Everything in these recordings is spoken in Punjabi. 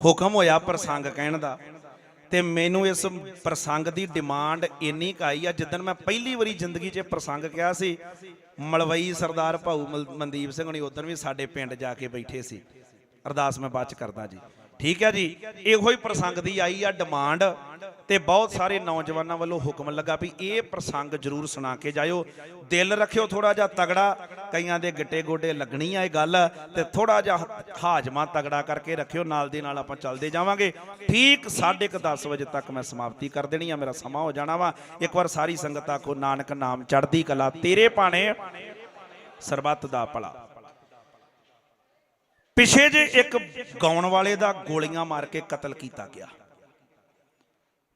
ਹੁਕਮ ਹੋਇਆ ਪ੍ਰਸੰਗ ਕਹਿਣ ਦਾ। ਤੇ ਮੈਨੂੰ ਇਸ ਪ੍ਰਸੰਗ ਦੀ ਡਿਮਾਂਡ ਇੰਨੀ ਕੁ ਆਈ ਆ, ਜਿੱਦਣ ਮੈਂ ਪਹਿਲੀ ਵਾਰੀ ਜ਼ਿੰਦਗੀ 'ਚ ਪ੍ਰਸੰਗ ਕਿਹਾ ਸੀ, ਮਲਵਈ ਸਰਦਾਰ ਭਾਊ ਮਨਦੀਪ ਸਿੰਘ ਹੁਣੀ ਉਦੋਂ ਵੀ ਸਾਡੇ ਪਿੰਡ ਜਾ ਕੇ ਬੈਠੇ ਸੀ। ਅਰਦਾਸ ਮੈਂ ਬਾਅਦ ਚ ਕਰਦਾ ਜੀ। ਠੀਕ ਹੈ ਜੀ? ਇਹੋ ਹੀ ਪ੍ਰਸੰਗ ਦੀ ਆਈ ਆ ਡਿਮਾਂਡ ਤੇ ਬਹੁਤ ਸਾਰੇ ਨੌਜਵਾਨਾਂ ਵੱਲੋਂ ਹੁਕਮ ਲੱਗਾ ਵੀ ਇਹ ਪ੍ਰਸੰਗ ਜ਼ਰੂਰ ਸੁਣਾ ਕੇ ਜਾਇਓ। ਦਿਲ ਰੱਖਿਓ ਥੋੜਾ ਜਿਹਾ ਤਗੜਾ, ਕਈਆਂ ਦੇ ਗਿੱਟੇ ਗੋਡੇ ਲੱਗਣੀ ਆ ਇਹ ਗੱਲ, ਤੇ ਥੋੜਾ ਜਿਹਾ ਹਾਜਮਾ ਤਗੜਾ ਕਰਕੇ ਰੱਖਿਓ, ਨਾਲ ਦੀ ਨਾਲ ਆਪਾਂ ਚੱਲਦੇ ਜਾਵਾਂਗੇ। ਠੀਕ 10:30 ਵਜੇ ਤੱਕ ਮੈਂ ਸਮਾਪਤੀ ਕਰ ਦੇਣੀ ਆ, ਮੇਰਾ ਸਮਾਂ ਹੋ ਜਾਣਾ ਵਾ। ਇੱਕ ਵਾਰ ਸਾਰੀ ਸੰਗਤ ਆਖੋ ਨਾਨਕ ਨਾਮ ਚੜ੍ਹਦੀ ਕਲਾ, ਤੇਰੇ ਭਾਣੇ ਸਰਬੱਤ ਦਾ ਭਲਾ। ਪਿਛੇ ਜੇ ਇੱਕ ਗਾਉਣ ਵਾਲੇ ਦਾ ਗੋਲੀਆਂ ਮਾਰ ਕੇ ਕਤਲ ਕੀਤਾ ਗਿਆ।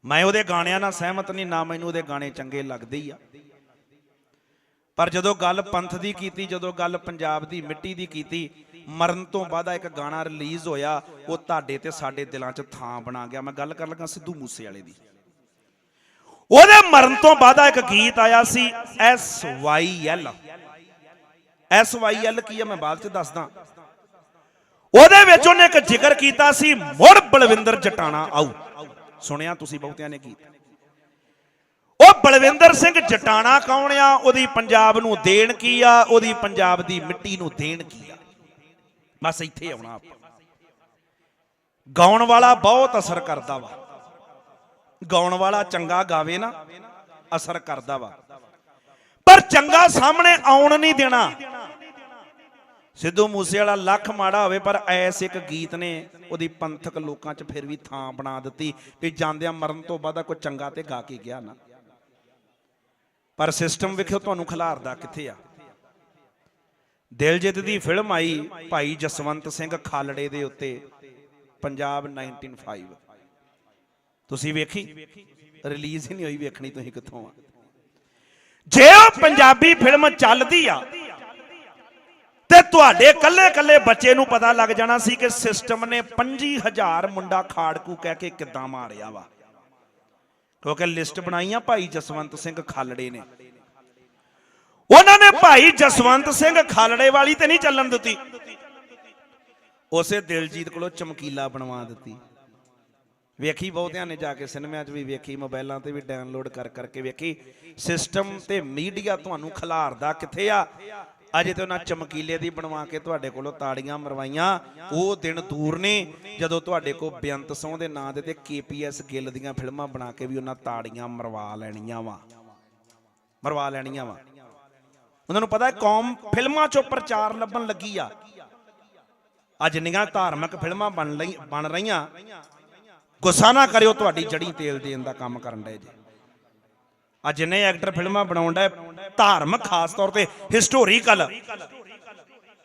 ਮੈਂ ਉਹਦੇ ਗਾਣਿਆਂ ਨਾਲ ਸਹਿਮਤ ਨਹੀਂ, ਨਾ ਮੈਨੂੰ ਉਹਦੇ ਗਾਣੇ ਚੰਗੇ ਲੱਗਦੇ ਹੀ ਆ। ਪਰ ਜਦੋਂ ਗੱਲ ਪੰਥ ਦੀ ਕੀਤੀ, ਜਦੋਂ ਗੱਲ ਪੰਜਾਬ ਦੀ, ਮਿੱਟੀ ਦੀ ਕੀਤੀ, ਮਰਨ ਤੋਂ ਬਾਅਦ ਇੱਕ ਗਾਣਾ ਰਿਲੀਜ਼ ਹੋਇਆ, ਉਹ ਤੁਹਾਡੇ ਤੇ ਸਾਡੇ ਦਿਲਾਂ 'ਚ ਥਾਂ ਬਣਾ ਗਿਆ। ਮੈਂ ਗੱਲ ਕਰ ਲੱਗਾ ਸਿੱਧੂ ਮੂਸੇ ਵਾਲੇ ਦੀ। ਉਹਦੇ ਮਰਨ ਤੋਂ ਬਾਅਦ ਇੱਕ ਗੀਤ ਆਇਆ ਸੀ, S Y L. S Y L ਕੀ ਆ, ਮੈਂ ਬਾਅਦ 'ਚ ਦੱਸਦਾ। ਉਹਦੇ ਵਿੱਚ ਉਹਨੇ ਇੱਕ ਜ਼ਿਕਰ ਕੀਤਾ ਸੀ, ਮੁੜ ਬਲਵਿੰਦਰ ਜਟਾਣਾ ਆਊ। ਸੁਣਿਆ ਤੁਸੀਂ ਬਹੁਤਿਆਂ ਨੇ ਗੀਤ? ਉਹ ਬਲਵਿੰਦਰ ਸਿੰਘ ਜਟਾਣਾ ਕੌਣ ਆ? ਉਹਦੀ ਪੰਜਾਬ ਨੂੰ ਦੇਣ ਕੀ ਆ? ਉਹਦੀ ਪੰਜਾਬ ਦੀ ਮਿੱਟੀ ਨੂੰ ਦੇਣ ਕੀ ਆ? ਬਸ ਇੱਥੇ ਆਉਣਾ ਆਪਾਂ। ਗਾਉਣ ਵਾਲਾ ਬਹੁਤ ਅਸਰ ਕਰਦਾ ਵਾ। ਗਾਉਣ ਵਾਲਾ ਚੰਗਾ ਗਾਵੇ ਨਾ, ਅਸਰ ਕਰਦਾ ਵਾ। ਪਰ ਚੰਗਾ ਸਾਹਮਣੇ ਆਉਣ ਨਹੀਂ ਦੇਣਾ। ਸਿੱਧੂ ਮੂਸੇ ਵਾਲਾ ਲੱਖ ਮਾੜਾ ਹੋਵੇ, ਪਰ ਐਸ ਇੱਕ ਗੀਤ ਨੇ, ਉਹਦੀ ਪੰਥਕ ਲੋਕਾਂ 'ਚ ਫਿਰ ਵੀ ਥਾਂ ਬਣਾ ਦਿੱਤੀ ਵੀ ਜਾਂਦਿਆਂ ਮਰਨ ਤੋਂ ਬਾਅਦ ਕੋਈ ਚੰਗਾ ਤੇ ਗਾ ਕੇ ਗਿਆ ਨਾ। ਪਰ ਸਿਸਟਮ ਵੇਖਿਓ ਤੁਹਾਨੂੰ ਖਿਲਾਰਦਾ ਕਿੱਥੇ ਆ? ਦਿਲਜੀਤ ਦੀ ਫਿਲਮ ਆਈ ਭਾਈ ਜਸਵੰਤ ਸਿੰਘ ਖਾਲੜੇ ਦੇ ਉੱਤੇ, ਪੰਜਾਬ 1905 ਤੁਸੀਂ ਵੇਖੀ? ਰਿਲੀਜ਼ ਹੀ ਨਹੀਂ ਹੋਈ, ਵੇਖਣੀ ਤੁਸੀਂ ਕਿੱਥੋਂ ਆ। ਜੇ ਉਹ ਪੰਜਾਬੀ ਫਿਲਮ ਚੱਲਦੀ ਆ ਤੁਹਾਡੇ ਕੱਲੇ ਕੱਲੇ ਬੱਚੇ ਨੂੰ ਪਤਾ ਲੱਗ ਜਾਣਾ ਸੀ ਕਿ ਸਿਸਟਮ ਨੇ 25000 ਮੁੰਡਾ ਖਾੜਕੂ ਕਹਿ ਕੇ ਕਿੱਦਾਂ ਮਾਰਿਆ ਵਾ। ਕਿਉਂਕਿ ਲਿਸਟ ਬਣਾਈ ਆ ਭਾਈ ਜਸਵੰਤ ਸਿੰਘ ਖਾਲੜੇ ਨੇ। ਉਹਨਾਂ ਨੇ ਭਾਈ ਜਸਵੰਤ ਸਿੰਘ ਖਾਲੜੇ ਵਾਲੀ ਤੇ ਨਹੀਂ ਚੱਲਣ ਦਿੱਤੀ। ਉਸੇ ਦਿਲਜੀਤ ਕੋਲੋਂ ਚਮਕੀਲਾ ਬਣਵਾ ਦਿੱਤੀ। ਵੇਖੀ ਬਹੁਤਿਆਂ ਨੇ ਜਾ ਕੇ ਸਿਨੇਮਿਆਂ 'ਚ ਵੀ ਵੇਖੀ ਮੋਬਾਈਲਾਂ ਤੇ ਵੀ ਡਾਊਨਲੋਡ ਕਰ ਕਰਕੇ ਵੇਖੀ। ਸਿਸਟਮ ਤੇ ਮੀਡੀਆ ਤੁਹਾਨੂੰ ਖਿਲਾਰਦਾ ਕਿੱਥੇ ਆ? ਅਜੇ ਤੇ ਉਹਨਾਂ ਚਮਕੀਲੇ ਦੀ ਬਣਵਾ ਕੇ ਤੁਹਾਡੇ ਕੋਲੋਂ ਤਾੜੀਆਂ ਮਰਵਾਈਆਂ। ਉਹ ਦਿਨ ਦੂਰ ਨੇ, ਜਦੋਂ ਤੁਹਾਡੇ ਕੋਲ ਬੇਅੰਤ ਸੌਂ ਦੇ ਨਾਂ ਦੇ ਤੇ ਕੇਪੀਐਸ ਗਿੱਲ ਦੀਆਂ ਫਿਲਮਾਂ ਬਣਾ ਕੇ ਵੀ ਉਹਨਾਂ ਤਾੜੀਆਂ ਮਰਵਾ ਲੈਣੀਆਂ ਵਾ। ਮਰਵਾ ਲੈਣੀਆਂ ਵਾ। ਉਹਨਾਂ ਨੂੰ ਪਤਾ ਹੈ ਕੌਮ ਫਿਲਮਾਂ 'ਚੋਂ ਪ੍ਰਚਾਰ ਲੱਭਣ ਲੱਗੀ ਆ। ਅੱਜ ਨਿਗਾਹ ਧਾਰਮਿਕ ਫਿਲਮਾਂ ਬਣ ਲਈ ਬਣ ਰਹੀਆਂ। ਗੁੱਸਾ ਨਾ ਕਰਿਓ, ਤੁਹਾਡੀ ਜੜੀ ਤੇਲ ਦੇਣ ਦਾ ਕੰਮ ਕਰਨ ਡਏ ਜੇ। ਆ ਜਿੰਨੇ ਐਕਟਰ ਫਿਲਮਾਂ ਬਣਾਉਣ ਡਏ ਧਾਰਮਿਕ ਖਾਸ ਤੌਰ ਤੇ ਹਿਸਟੋਰੀਕਲ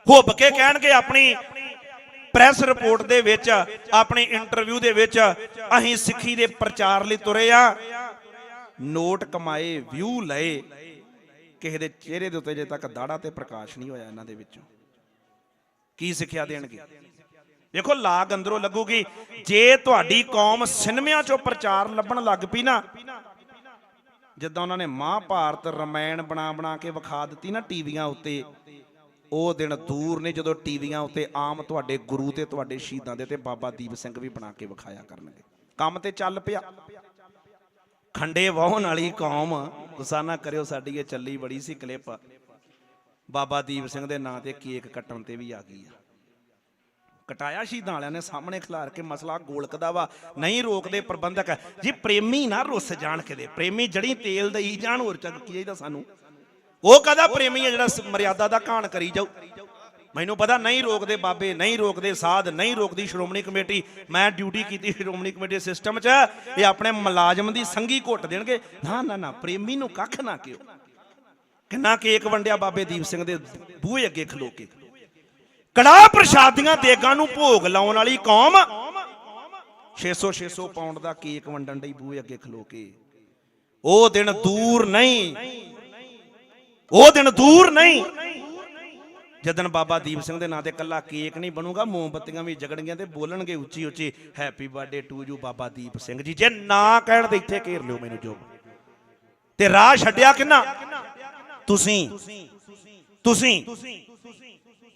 ਹੁੱਬ ਕੇ ਕਹਿਣਗੇ ਆਪਣੀ ਪ੍ਰੈਸ ਰਿਪੋਰਟ ਦੇ ਵਿੱਚ, ਆਪਣੇ ਇੰਟਰਵਿਊ ਦੇ ਵਿੱਚ, ਅਸੀਂ ਸਿੱਖੀ ਦੇ ਪ੍ਰਚਾਰ ਲਈ ਤੁਰੇ ਆ। ਨੋਟ ਕਮਾਏ ਵਿਊ ਲਏ, ਕਿਸੇ ਦੇ ਚਿਹਰੇ ਦੇ ਉੱਤੇ ਜੇ ਤੱਕ ਦਾੜਾ ਤੇ ਪ੍ਰਕਾਸ਼ ਨਹੀਂ ਹੋਇਆ ਇਹਨਾਂ ਦੇ ਵਿੱਚੋਂ। ਕੀ ਸਿੱਖਿਆ ਦੇਣਗੇ? ਦੇਖੋ ਲਾਗ ਅੰਦਰੋਂ ਲੱਗੂਗੀ, ਜੇ ਤੁਹਾਡੀ ਕੌਮ ਸਿਨਮਿਆਂ ਚੋਂ ਪ੍ਰਚਾਰ ਲੱਭਣ ਲੱਗ ਪਈ ਨਾ ਜਿੱਦਾਂ ਉਹਨਾਂ ਨੇ ਮਹਾਭਾਰਤ ਰਮਾਇਣ ਬਣਾ ਬਣਾ ਕੇ ਵਿਖਾ ਦਿੱਤੀ ਨਾ ਟੀਵੀਆਂ ਉੱਤੇ, ਉਹ ਦਿਨ ਦੂਰ ਨੇ ਜਦੋਂ ਟੀਵੀਆਂ ਉੱਤੇ ਆਮ ਤੁਹਾਡੇ ਗੁਰੂ ਤੇ ਤੁਹਾਡੇ ਸ਼ਹੀਦਾਂ ਦੇ ਤੇ ਬਾਬਾ ਦੀਪ ਸਿੰਘ ਵੀ ਬਣਾ ਕੇ ਵਿਖਾਇਆ ਕਰਨਗੇ। ਕੰਮ ਤੇ ਚੱਲ ਪਿਆ। ਖੰਡੇ ਵਾਹਣ ਵਾਲੀ ਕੌਮ ਗੁੱਸਾ ਨਾ ਕਰਿਓ ਸਾਡੀ, ਇਹ ਚੱਲੀ ਬੜੀ ਸੀ ਕਲਿੱਪ। ਬਾਬਾ ਦੀਪ ਸਿੰਘ ਦੇ ਨਾਂ ਤੇ ਕੇਕ ਕੱਟਣ ਤੇ ਵੀ ਆ ਗਈ ਆ। ਕਟਾਇਆ ਸ਼ਹੀਦਾਂ ਵਾਲਿਆਂ ਨੇ ਸਾਹਮਣੇ ਖਿਲਾਰ ਕੇ ਮਸਲਾ ਗੋਲਕਦਾ ਵਾ। ਨਹੀਂ ਰੋਕਦੇ ਪ੍ਰਬੰਧਕ। ਜੀ ਪ੍ਰੇਮੀ ਨਾ ਰੁੱਸ ਜਾਣ ਕਿਤੇ। ਪ੍ਰੇਮੀ ਜੜੀ ਤੇਲ ਦਈ ਜਾਣ, ਹੋਰ ਚੱਕ ਕੀ ਚਾਹੀਦਾ ਸਾਨੂੰ? ਉਹ ਕਹਦਾ ਪ੍ਰੇਮੀ ਹੈ ਜਿਹੜਾ ਮਰਿਆਦਾ ਦਾ ਘਾਣ ਕਰੀ ਜਾਊ? ਮੈਨੂੰ ਪਤਾ ਨਹੀਂ ਰੋਕਦੇ ਬਾਬੇ, ਨਹੀਂ ਰੋਕਦੇ ਸਾਧ, ਨਹੀਂ ਰੋਕਦੀ ਸ਼੍ਰੋਮਣੀ ਕਮੇਟੀ। ਮੈਂ ਡਿਊਟੀ ਕੀਤੀ ਸ਼੍ਰੋਮਣੀ ਕਮੇਟੀ ਸਿਸਟਮ 'ਚ। ਇਹ ਆਪਣੇ ਮੁਲਾਜ਼ਮ ਦੀ ਸੰਗੀ ਘੁੱਟ ਦੇਣਗੇ। ਨਾ ਨਾ ਨਾ, ਪ੍ਰੇਮੀ ਨੂੰ ਕੱਖ ਨਾ ਕਿਓ ਕਿੰਨਾ ਕੇਕ ਵੰਡਿਆ ਬਾਬੇ ਦੀਪ ਸਿੰਘ ਦੇ ਬੂਹੇ ਅੱਗੇ ਖਲੋ ਕੇ। ਕੜਾਹ ਪ੍ਰਸ਼ਾਦੀਆਂ ਦੇਗਾਂ ਨੂੰ ਭੋਗ ਲਾਉਣ ਵਾਲੀ ਕੌਮ। 600 600 ਪਾਉਂਡ ਦਾ ਕੇਕ ਵੰਡਣ ਲਈ ਬੂਹੇ ਅੱਗੇ ਖਲੋ ਕੇ। ਉਹ ਦਿਨ ਦੂਰ ਨਹੀਂ। ਉਹ ਦਿਨ ਦੂਰ ਨਹੀਂ। ਜਦਨ ਬਾਬਾ ਦੀਪ ਸਿੰਘ ਦੇ ਨਾਂ ਤੇ ਕੱਲਾ ਕੇਕ ਨਹੀਂ ਬਣੂਗਾ, ਮੋਮਬੱਤੀਆਂ ਵੀ ਜਗਣਗੀਆਂ ਤੇ ਬੋਲਣਗੇ ਉੱਚੀ ਉੱਚੀ happy birthday to you Baba Deep Singh ji. ਜੇ ਨਾ ਕਹਿਣ ਤੇ ਇੱਥੇ ਘੇਰ ਲਿਓ ਮੈਨੂੰ ਜੋ। ਤੇ ਰਾਹ ਛੱਡਿਆ ਕਿੰਨਾ? ਤੁਸੀਂ। ਤੁਸੀਂ।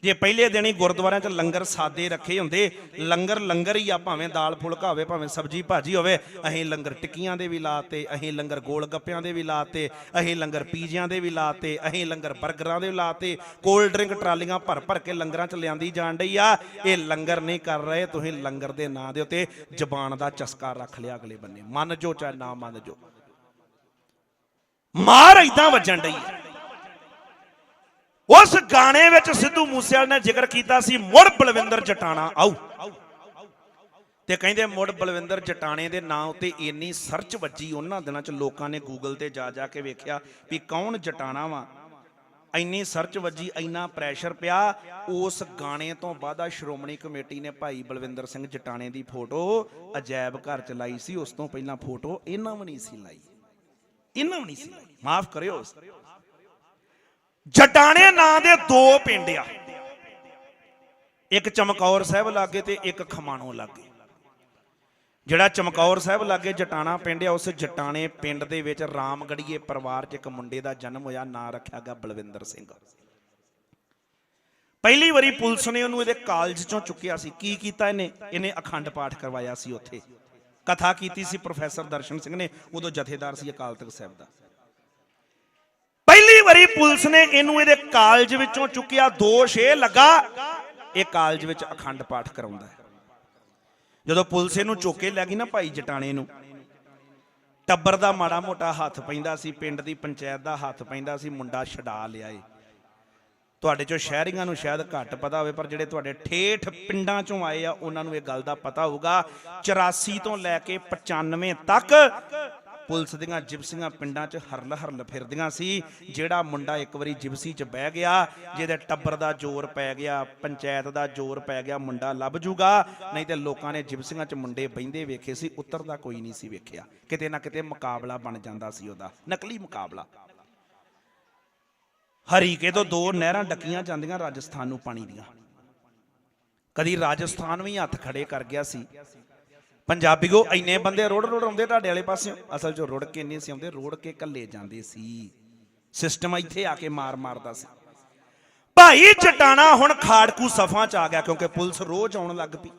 ਜੇ ਪਹਿਲੇ ਦਿਨ ਹੀ ਗੁਰਦੁਆਰਿਆਂ 'ਚ ਲੰਗਰ ਸਾਦੇ ਰੱਖੇ ਹੁੰਦੇ, ਲੰਗਰ ਲੰਗਰ ਹੀ ਆ, ਭਾਵੇਂ ਦਾਲ ਫੁਲਕਾ ਹੋਵੇ, ਭਾਵੇਂ ਸਬਜੀ ਭਾਜੀ ਹੋਵੇ, ਅਸੀਂ ਲੰਗਰ ਟਿੱਕੀਆਂ ਦੇ ਵੀ ਲਾਤੇ ਅਸੀਂ ਲੰਗਰ ਗੋਲ ਗੱਪਿਆਂ ਦੇ ਵੀ ਲਾਤੇ ਅਸੀਂ ਲੰਗਰ ਪੀਜ਼ਿਆਂ ਦੇ ਵੀ ਲਾਤੇ ਅਸੀਂ ਲੰਗਰ 버ਗਰਾਂ ਦੇ ਵੀ ਲਾਤੇ ਕੋਲਡ ਡਰਿੰਕ ਟਰਾਲੀਆਂ ਭਰ ਭਰ ਕੇ ਲੰਗਰਾਂ 'ਚ ਲਿਆਂਦੀ ਜਾਣ ਡਈ ਆ। ਇਹ ਲੰਗਰ ਨਹੀਂ ਕਰ ਰਹੇ, ਤੁਸੀਂ ਲੰਗਰ ਦੇ ਨਾਂ ਦੇ ਉੱਤੇ ਜ਼ਬਾਨ ਦਾ ਚਸਕਾ ਰੱਖ ਲਿਆ ਅਗਲੇ ਬੰਨੇ। ਮੰਨ ਜੋ ਚਾਹੇ ਨਾ ਮੰਨ ਜੋ। ਮਾਰ ਇਦਾਂ ਵੱਜਣ ਡਈ ਉਸ ਗਾਣੇ ਵਿੱਚ ਸਿੱਧੂ ਮੂਸੇਵਾਲੇ ਨੇ ਜ਼ਿਕਰ ਕੀਤਾ ਸੀ, ਮੁੜ ਬਲਵਿੰਦਰ ਜਟਾਣਾ ਆਉ ਤੇ ਕਹਿੰਦੇ ਮੁੜ ਬਲਵਿੰਦਰ ਜਟਾਣੇ ਦੇ ਨਾਂ ਉੱਤੇ ਇੰਨੀ ਸਰਚ ਵੱਜੀ, ਉਹਨਾਂ ਦਿਨਾਂ 'ਚ ਲੋਕਾਂ ਨੇ ਗੂਗਲ ਤੇ ਜਾ ਜਾ ਕੇ ਵੇਖਿਆ ਵੀ ਕੌਣ ਜਟਾਣਾ ਵਾ। ਇੰਨੀ ਸਰਚ ਵੱਜੀ, ਇੰਨਾ ਪ੍ਰੈਸ਼ਰ ਪਿਆ, ਉਸ ਗਾਣੇ ਤੋਂ ਬਾਅਦ ਸ਼੍ਰੋਮਣੀ ਕਮੇਟੀ ਨੇ ਭਾਈ ਬਲਵਿੰਦਰ ਸਿੰਘ ਜਟਾਣੇ ਦੀ ਫੋਟੋ ਅਜੈਬ ਘਰ ਚ ਲਾਈ ਸੀ, ਉਸ ਤੋਂ ਪਹਿਲਾਂ ਫੋਟੋ ਇਹਨਾਂ ਵੀ ਨਹੀਂ ਸੀ ਲਾਈ। ਇਹਨਾਂ ਵੀ ਨਹੀਂ ਸੀ ਲਾਈ। ਮਾਫ ਕਰਿਓ। ਜਟਾਣੇ ਨਾਂ ਦੇ ਦੋ ਪਿੰਡ ਆ। ਇੱਕ ਚਮਕੌਰ ਸਾਹਿਬ ਲਾਗੇ ਤੇ ਇੱਕ ਖਮਾਣੋ ਲਾਗੇ। ਜਿਹੜਾ ਚਮਕੌਰ ਸਾਹਿਬ ਲਾਗੇ ਜਟਾਣਾ ਪਿੰਡ ਆ, ਉਸ ਜਟਾਣੇ ਪਿੰਡ ਦੇ ਵਿੱਚ ਰਾਮਗੜੀਏ ਪਰਿਵਾਰ 'ਚ ਇੱਕ ਮੁੰਡੇ ਦਾ ਜਨਮ ਹੋਇਆ, ਨਾਂ ਰੱਖਿਆ ਗਿਆ ਬਲਵਿੰਦਰ ਸਿੰਘ। ਪਹਿਲੀ ਵਾਰੀ ਪੁਲਿਸ ਨੇ ਉਹਨੂੰ ਇਹਦੇ ਕਾਲਜ ਚੋਂ ਚੁੱਕਿਆ ਸੀ। ਕੀ ਕੀਤਾ ਇਹਨੇ? ਇਹਨੇ ਅਖੰਡ ਪਾਠ ਕਰਵਾਇਆ ਸੀ ਉੱਥੇ। ਕਥਾ ਕੀਤੀ ਸੀ ਪ੍ਰੋਫੈਸਰ ਦਰਸ਼ਨ ਸਿੰਘ ਨੇ, ਉਦੋਂ ਜਥੇਦਾਰ ਸੀ ਅਕਾਲ ਤਖਤ ਸਾਹਿਬ ਦਾ। ਵਾਰੀ ਪੁਲਿਸ ਨੇ ਇਹਨੂੰ ਇਹਦੇ ਕਾਲਜ ਵਿੱਚੋਂ ਚੁੱਕਿਆ ਦੋਸ਼, ਇਹ ਲੱਗਾ ਇਹ ਕਾਲਜ ਵਿੱਚ ਅਖੰਡ ਪਾਠ ਕਰਾਉਂਦਾ ਹੈ। ਜਦੋਂ ਪੁਲਿਸ ਇਹਨੂੰ ਚੁੱਕ ਕੇ ਲੈ ਗਈ ਨਾ ਭਾਈ ਜਟਾਣੇ ਨੂੰ, ਟੱਬਰ ਦਾ ਮਾੜਾ ਮੋਟਾ ਹੱਥ ਪੈਂਦਾ ਸੀ, ਪਿੰਡ ਦੀ ਪੰਚਾਇਤ ਦਾ ਹੱਥ ਪੈਂਦਾ ਸੀ, ਮੁੰਡਾ ਛਡਾ ਲਿਆ ਏ। ਤੁਹਾਡੇ ਚੋਂ ਸ਼ਹਿਰੀਆਂ ਨੂੰ ਸ਼ਾਇਦ ਘੱਟ ਪਤਾ ਹੋਵੇ, ਪਰ ਜਿਹੜੇ ਤੁਹਾਡੇ ਠੇਠ ਪਿੰਡਾਂ ਚੋਂ ਆਏ ਆ, ਉਹਨਾਂ ਨੂੰ ਇਹ ਗੱਲ ਦਾ ਪਤਾ ਹੋਊਗਾ। 84 ਤੋਂ ਲੈ ਕੇ 95 ਤੱਕ ਪੁਲਿਸ ਦੀਆਂ ਜਿਪਸੀਆਂ ਪਿੰਡਾਂ 'ਚ ਹਰਲ ਹਰਲ ਫਿਰਦੀਆਂ ਸੀ। ਜਿਹੜਾ ਮੁੰਡਾ ਇੱਕ ਵਾਰੀ ਜਿਪਸੀ 'ਚ ਬਹਿ ਗਿਆ, ਜਿਹਦੇ ਟੱਬਰ ਦਾ ਜ਼ੋਰ ਪੈ ਗਿਆ, ਪੰਚਾਇਤ ਦਾ ਜ਼ੋਰ ਪੈ ਗਿਆ, ਮੁੰਡਾ ਲੱਭ ਜੂਗਾ। ਨਹੀਂ ਤੇ ਲੋਕਾਂ ਨੇ ਜਿਪਸੀਆਂ 'ਚ ਮੁੰਡੇ ਬਹਿੰਦੇ ਵੇਖੇ ਸੀ ਉਤਰਦਾ ਕੋਈ ਨਹੀਂ ਸੀ ਵੇਖਿਆ। ਕਿਤੇ ਨਾ ਕਿਤੇ ਮੁਕਾਬਲਾ ਬਣ ਜਾਂਦਾ ਸੀ ਉਹਦਾ, ਨਕਲੀ ਮੁਕਾਬਲਾ। ਹਰੀਕੇ ਤੋਂ ਦੋ ਨਹਿਰਾਂ ਡੱਕੀਆਂ ਜਾਂਦੀਆਂ ਰਾਜਸਥਾਨ ਨੂੰ ਪਾਣੀ ਦੀਆਂ। ਕਦੀ ਰਾਜਸਥਾਨ ਵੀ ਹੱਥ ਖੜੇ ਕਰ ਗਿਆ ਸੀ। ਪੰਜਾਬੀਓ ਇੰਨੇ ਬੰਦੇ ਰੋੜ ਰੋੜ ਆਉਂਦੇ ਤੁਹਾਡੇ ਵਾਲੇ ਪਾਸਿਓਂ? ਅਸਲ 'ਚ ਰੁੜ ਕੇ ਨਹੀਂ ਸੀ ਆਉਂਦੇ, ਰੋੜ ਕੇ ਕੱਲੇ ਜਾਂਦੇ ਸੀ। ਸਿਸਟਮ ਇੱਥੇ ਆ ਕੇ ਮਾਰ ਮਾਰਦਾ ਸੀ। ਭਾਈ ਚਟਾਣਾ ਹੁਣ ਖਾੜਕੂ ਸਫਾਂ 'ਚ ਆ ਗਿਆ ਕਿਉਂਕਿ ਪੁਲਿਸ ਰੋਜ਼ ਆਉਣ ਲੱਗ ਪਈ।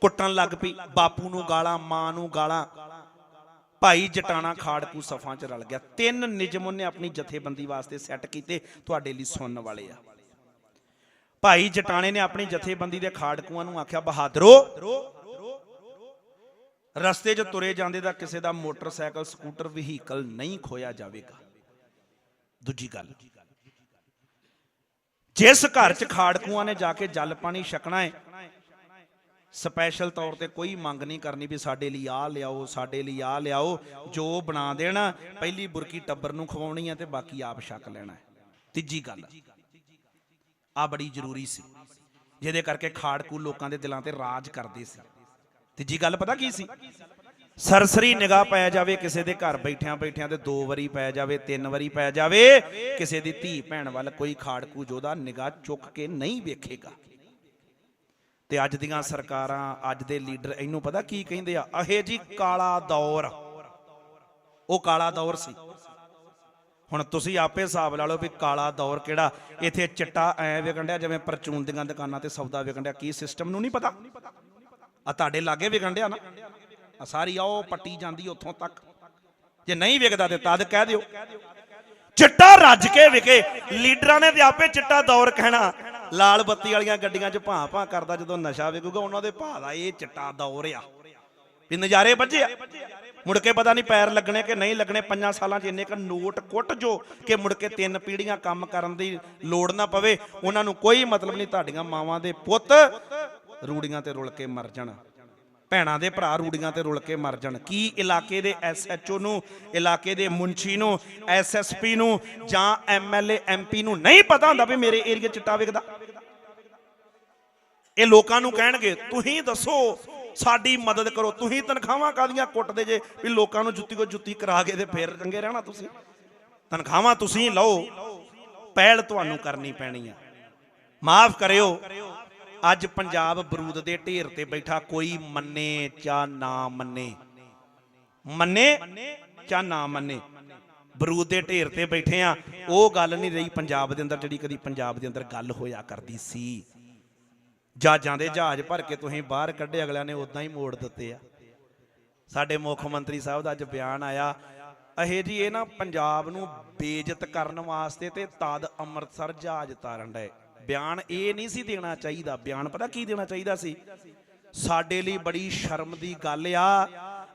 ਕੁੱਟਣ ਲੱਗ ਪਈ, ਬਾਪੂ ਨੂੰ ਗਾਲਾਂ, ਮਾਂ ਨੂੰ ਗਾਲਾਂ। ਭਾਈ ਜਟਾਣਾ ਖਾੜਕੂ ਸਫਾਂ 'ਚ ਰਲ ਗਿਆ। ਤਿੰਨ ਨਿਯਮ ਉਹਨੇ ਆਪਣੀ ਜਥੇਬੰਦੀ ਵਾਸਤੇ ਸੈੱਟ ਕੀਤੇ, ਤੁਹਾਡੇ ਲਈ ਸੁਣਨ ਵਾਲੇ ਆ। ਭਾਈ ਜਟਾਣੇ ਨੇ ਆਪਣੀ ਜਥੇਬੰਦੀ ਦੇ ਖਾੜਕੂਆਂ ਨੂੰ ਆਖਿਆ, ਬਹਾਦਰੋ ਰਸਤੇ 'ਚ ਤੁਰੇ ਜਾਂਦੇ ਦਾ ਕਿਸੇ ਦਾ ਮੋਟਰਸਾਈਕਲ, ਸਕੂਟਰ, ਵਹੀਕਲ ਨਹੀਂ ਖੋਇਆ ਜਾਵੇਗਾ। ਦੂਜੀ ਗੱਲ, ਜਿਸ ਘਰ 'ਚ ਖਾੜਕੂਆਂ ਨੇ ਜਾ ਕੇ ਜਲ ਪਾਣੀ ਛਕਣਾ ਹੈ ਸਪੈਸ਼ਲ ਤੌਰ ਤੇ ਕੋਈ ਮੰਗ ਨਹੀਂ ਕਰਨੀ ਵੀ ਸਾਡੇ ਲਈ ਆ ਲਿਆਓ, ਸਾਡੇ ਲਈ ਆ ਲਿਆਓ, ਜੋ ਬਣਾ ਦੇਣਾ, ਪਹਿਲੀ ਬੁਰਕੀ ਟੱਬਰ ਨੂੰ ਖਵਾਉਣੀ ਹੈ ਤੇ ਬਾਕੀ ਆਪ ਛਕ ਲੈਣਾ ਹੈ ਤੀਜੀ ਗੱਲ ਆ ਬੜੀ ਜ਼ਰੂਰੀ ਸੀ, ਜਿਹਦੇ ਕਰਕੇ ਖਾੜਕੂ ਲੋਕਾਂ ਦੇ ਦਿਲਾਂ ਤੇ ਰਾਜ ਕਰਦੇ ਸੀ। ਤੀਜੀ ਗੱਲ ਪਤਾ ਕੀ ਸੀ? ਸਰਸਰੀ ਨਿਗਾਹ ਪੈ ਜਾਵੇ, ਕਿਸੇ ਦੇ ਘਰ ਬੈਠਿਆਂ ਬੈਠਿਆਂ ਤੇ ਦੋ ਵਾਰੀ ਪੈ ਜਾਵੇ, ਤਿੰਨ ਵਾਰੀ ਪੈ ਜਾਵੇ, ਕਿਸੇ ਦੀ ਧੀ ਭੈਣ ਵੱਲ ਕੋਈ ਖਾੜਕੂ ਜੋਦਾ ਨਿਗਾਹ ਚੁੱਕ ਕੇ ਨਹੀਂ ਵੇਖੇਗਾ। ਤੇ ਅੱਜ ਦੀਆਂ ਸਰਕਾਰਾਂ, ਅੱਜ ਦੇ ਲੀਡਰ ਇਹਨੂੰ ਪਤਾ ਕੀ ਕਹਿੰਦੇ ਆ? ਅਹੇ ਜੀ ਕਾਲਾ ਦੌਰ। ਉਹ ਕਾਲਾ ਦੌਰ ਸੀ। ਹੁਣ ਤੁਸੀਂ ਆਪੇ ਹਿਸਾਬ ਲਾ ਲਓ ਵੀ ਕਾਲਾ ਦੌਰ ਕਿਹੜਾ? ਇੱਥੇ ਚਿੱਟਾ ਐ ਵਿਕਣ ਡਿਆ, ਜਿਵੇਂ ਪਰਚੂਨ ਦੀਆਂ ਦੁਕਾਨਾਂ ਤੇ ਸੌਦਾ ਵਿਕਣ ਡਿਆ। ਕੀ ਸਿਸਟਮ ਨੂੰ ਨਹੀਂ ਪਤਾ? ਆ ਤੁਹਾਡੇ ਲਾਗੇ ਵਿਕਣ ਡਿਆ ਨਾ। ਆ ਸਾਰੀ ਆਓ ਪੱਟੀ ਜਾਂਦੀ ਉੱਥੋਂ ਤੱਕ। ਜੇ ਨਹੀਂ ਵਿਕਦਾ ਤੇ ਤਦ ਕਹਿ ਦਿਓ। ਚਿੱਟਾ ਰੱਜ ਕੇ ਵਿਕੇ। ਲੀਡਰਾਂ ਨੇ ਤੇ ਆਪੇ ਚਿੱਟਾ ਦੌਰ ਕਹਿਣਾ। ਲਾਲ ਬੱਤੀ ਵਾਲੀਆਂ ਗੱਡੀਆਂ 'ਚ ਭਾਂ ਭਾਂ ਕਰਦਾ ਜਦੋਂ ਨਸ਼ਾ ਵਿਕੂਗਾ, ਉਹਨਾਂ ਦੇ ਭਾਅ ਦਾ ਇਹ ਚਿੱਟਾ ਦੌਰ ਆ। ਵੀ ਨਜ਼ਾਰੇ ਵੱਜੇ ਆ। ਮੁੜ ਕੇ ਪਤਾ ਨਹੀਂ ਪੈਰ ਲੱਗਣੇ ਕਿ ਨਹੀਂ ਲੱਗਣੇ। ਪੰਜਾਂ ਸਾਲਾਂ 'ਚ ਇੰਨੇ ਕ ਨੋਟ ਕੁੱਟ ਜੋ ਕਿ ਮੁੜ ਕੇ ਤਿੰਨ ਪੀੜ੍ਹੀਆਂ ਕੰਮ ਕਰਨ ਦੀ ਲੋੜ ਨਾ ਪਵੇ। ਉਹਨਾਂ ਨੂੰ ਕੋਈ ਮਤਲਬ ਨਹੀਂ, ਤੁਹਾਡੀਆਂ ਮਾਵਾਂ ਦੇ ਪੁੱਤ ਰੂੜੀਆਂ ਤੇ ਰੁਲ ਕੇ ਮਰ ਜਾਣ। ਭੈਣਾਂ ਦੇ ਭਰਾ ਰੂੜੀਆਂ ਤੇ ਰੁਲ ਕੇ ਮਰ ਜਾਣ। ਕੀ ਇਲਾਕੇ ਦੇ ਐਸਐਚਓ ਨੂੰ, ਇਲਾਕੇ ਦੇ ਮੁੰਸ਼ੀ ਨੂੰ ਐਸਐਸਪੀ ਨੂੰ ਜਾਂ ਐਮਐਲਏ ਐਮਪੀ ਨੂੰ ਨਹੀਂ ਪਤਾ ਹੁੰਦਾ ਵੀ ਮੇਰੇ ਏਰੀਆ ਚਿੱਟਾ ਵਿਕਦਾ? ਇਹ ਲੋਕਾਂ ਨੂੰ ਕਹਿਣਗੇ, ਤੁਸੀਂ ਦੱਸੋ, ਸਾਡੀ ਮਦਦ ਕਰੋ। ਤੁਸੀਂ ਤਨਖਾਹਾਂ ਕਾਦੀਆਂ ਕੁੱਟਦੇ ਜੇ? ਵੀ ਲੋਕਾਂ ਨੂੰ ਜੁੱਤੀ ਕੋ ਜੁੱਤੀ ਕਰਾ ਕੇ ਤੇ ਫੇਰ ਚੰਗੇ ਰਹਿਣਾ ਤੁਸੀਂ। ਤਨਖਾਹਾਂ ਤੁਸੀਂ ਲਓ। ਪਹਿਲ ਤੁਹਾਨੂੰ ਕਰਨੀ ਪੈਣੀ ਆ। ਮਾਫ ਕਰਿਓ। ਅੱਜ ਪੰਜਾਬ ਬਰੂਦ ਦੇ ਢੇਰ ਤੇ ਬੈਠਾ ਕੋਈ ਮੰਨੇ ਜਾਂ ਨਾ ਮੰਨੇ? ਮੰਨੇ ਜਾਂ ਨਾ ਮੰਨੇ? ਬਰੂਦ ਦੇ ਢੇਰ ਤੇ ਬੈਠੇ ਆ। ਉਹ ਗੱਲ ਨਹੀਂ ਰਹੀ ਪੰਜਾਬ ਦੇ ਅੰਦਰ ਜਿਹੜੀ ਕਦੀ ਪੰਜਾਬ ਦੇ ਅੰਦਰ ਗੱਲ ਹੋਇਆ ਕਰਦੀ ਸੀ। ਜਹਾਜ਼ਾਂ ਦੇ ਜਹਾਜ਼ ਭਰ ਕੇ ਤੁਸੀਂ ਬਾਹਰ ਕੱਢੇ, ਅਗਲਿਆਂ ਨੇ ਉਦਾਂ ਹੀ ਮੋੜ ਦਿੱਤੇ ਆ। ਸਾਡੇ ਮੁੱਖ ਮੰਤਰੀ ਸਾਹਿਬ ਦਾ ਅੱਜ ਬਿਆਨ ਆਇਆ। ਅਹੇ ਜੀ, ਇਹ ਨਾ ਪੰਜਾਬ ਨੂੰ ਬੇਇੱਜ਼ਤ ਕਰਨ ਵਾਸਤੇ ਤੇ ਤਦ ਅੰਮ੍ਰਿਤਸਰ ਜਹਾਜ਼ ਤਾਰਨ ਡਏ। ਬਿਆਨ ਇਹ ਨਹੀਂ ਸੀ ਦੇਣਾ ਚਾਹੀਦਾ, ਬਿਆਨ ਪਤਾ ਕੀ ਦੇਣਾ ਚਾਹੀਦਾ ਸੀ? ਸਾਡੇ ਲਈ ਬੜੀ ਸ਼ਰਮ ਦੀ ਗੱਲ ਆ।